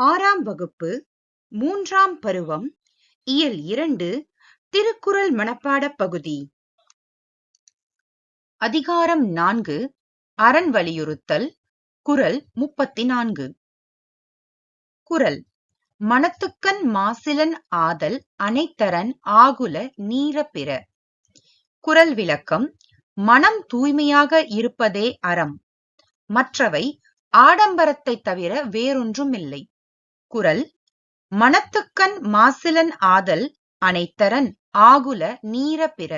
ஆறாம் வகுப்பு மூன்றாம் பருவம் இயல் இரண்டு திருக்குறள் மனப்பாடப் பகுதி. அதிகாரம் நான்கு அரண் வலியுறுத்தல் குறள் முப்பத்தி நான்கு குறள் மனத்துக்கண் மாசிலன் ஆதல் அனைத்தரன் ஆகுல நீர பிற. குறள் விளக்கம் மனம் தூய்மையாக இருப்பதே அறம். மற்றவை ஆடம்பரத்தைத் தவிர வேறொன்றுமில்லை. குறள் மனத்துக்கண் மாசிலன் ஆதல் அனைத்தரன் ஆகுல நீர பிற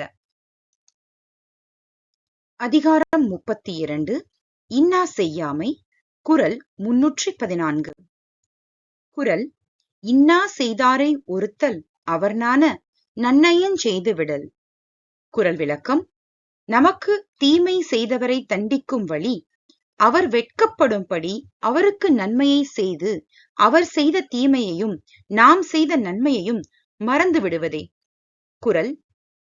அதிகாரம் முப்பத்தி இரண்டு இன்னா செய்யாமை குறள் முன்னூற்றி பதினான்கு. குறள் இன்னா செய்தாரை ஒருத்தல் அவர்நாண நன்னயஞ் செய்து விடல் குறள் விளக்கம் நமக்கு தீமை செய்தவரை தண்டிக்கும் வழி அவர் வெட்கப்படும்படி அவருக்கு நன்மையை செய்து அவர் செய்த தீமையையும் நாம் செய்த நன்மையையும் மறந்து விடுவதே. குரல்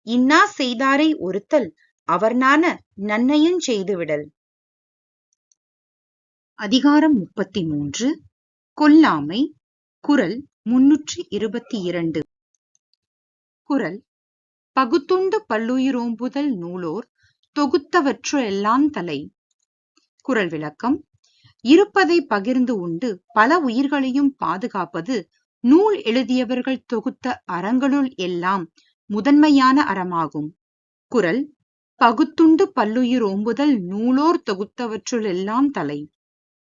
இன்னா செய்தாரை ஒருத்தல் அவர்னான நன்னயஞ் செய்து விடல் அதிகாரம் முப்பத்தி மூன்று கொல்லாமை. குரல் முன்னூற்றி இருபத்தி இரண்டு குரல் பகுத்துண்டு பல்லுயிரோம்புதல் நூலோர் தொகுத்தவற்று எல்லாம் தலை. குரல் விளக்கம். இருப்பதை பகிர்ந்து உண்டு பல உயிர்களையும் பாதுகாப்பது நூல் எழுதியவர்கள் தொகுத்த அறங்களுள் எல்லாம் முதன்மையான அறமாகும். குரல் பகுத்துண்டு பல்லுயிர் ஓம்புதல் நூலோர் தொகுத்தவற்றுள் எல்லாம் தலை.